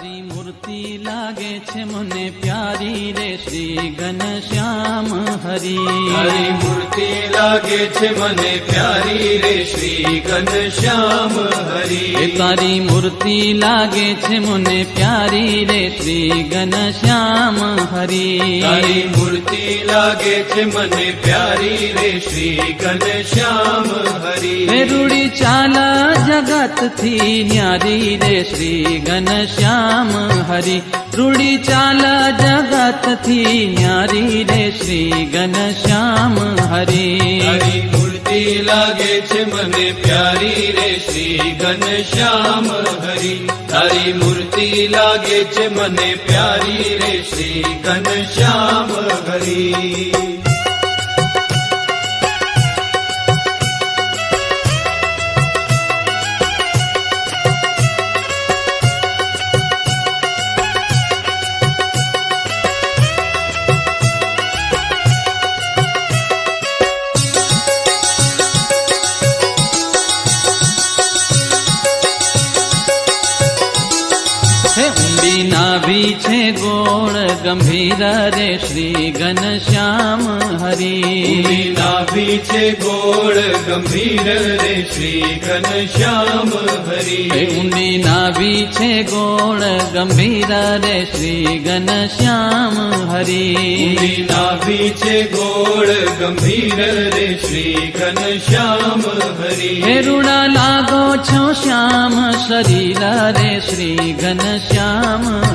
તારી મૂર્તિ લાગે છે મને પ્યારી રે શ્રી ઘનશ્યામ હરી. તારી મૂર્તિ લાગે છે મને પ્યારી રે શ્રી ઘનશ્યામ એ તારી મૂર્તિ લાગે છે મને પ્યારી રે ત્રિગન ઘનશ્યામ હરી. તારી મૂર્તિ લાગે છે મને પ્યારી રે શ્રી ઘનશ્યામ હરી. રૂડી ચાલ જગતથી ન્યારી રે શ્રી ઘનશ્યામ હરી. રૂડી ચાલ જગતથી ન્યારી રે શ્રી ઘનશ્યામ હરી. તારી મૂર્તિ લાગે છે મને પ્યારી રે શ્રી ઘનશ્યામ હરી. તારી મૂર્તિ લાગે છે મને પ્યારી રે શ્રી ઘનશ્યામ હરી. ઊંડી નાભી છે ગોળ ગંભીર રે શ્રી ઘનશ્યામ હરી. નાભી છે ગોળ ગંભીર રે શ્રી ઘનશ્યામ હરી. ઊંડી નાભી છે ગોળ ગંભીર રે શ્રી ઘનશ્યામ હરી. નાભી છે ગોળ ગંભીર રે શ્રી ઘનશ્યામ હરી. હે રૂડા લાગો છો શ્યામ શરીર રે શ્રી ઘનશ્યામ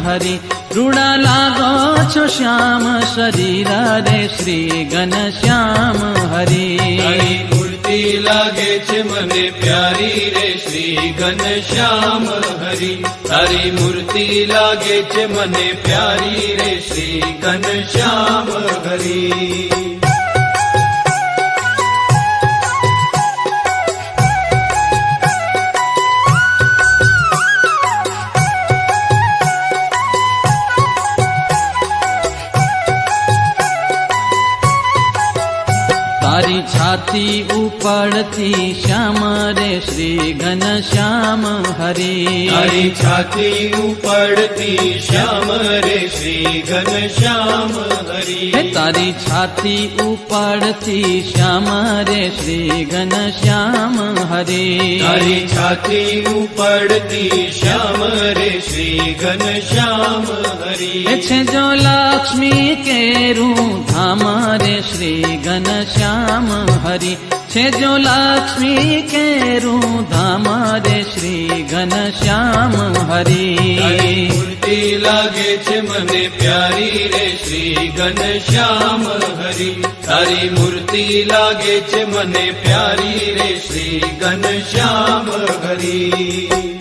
હરી રૂડા લાગો છો શ્યામ શરીર રે શ્રી ઘનશ્યામ હરી હરિ મૂર્તિ લાગે છે મને પ્યારી રે શ્રી ઘનશ્યામ હરી તારી મૂર્તિ લાગે છે મને પ્યારી રે શ્રી ઘનશ્યામ હરી તારી છાતી ઉપડતી શ્યામ રે શ્રી ઘનશ્યામ હરી. તારી છાતી ઉપડતી શ્યામ રે શ્રી ઘન શ્યામ હરે. તારી છાતી ઉપડતી શ્યામ રે શ્રી ઘનશ્યામ હરી. તારી છાતી ઉપડતી શ્યામ રે શ્રી છે જો લક્ષ્મી કેરું ધામ રે શ્રી ઘનશ્યામ હરી। છે જો લક્ષ્મી કેરું ધામ રે શ્રી ઘનશ્યામ હરી। મૂર્તિ લાગે છે મને પ્યારી રે શ્રી ઘનશ્યામ હરી। તારી મૂર્તિ લાગે છે મને પ્યારી રે શ્રી ઘનશ્યામ હરી।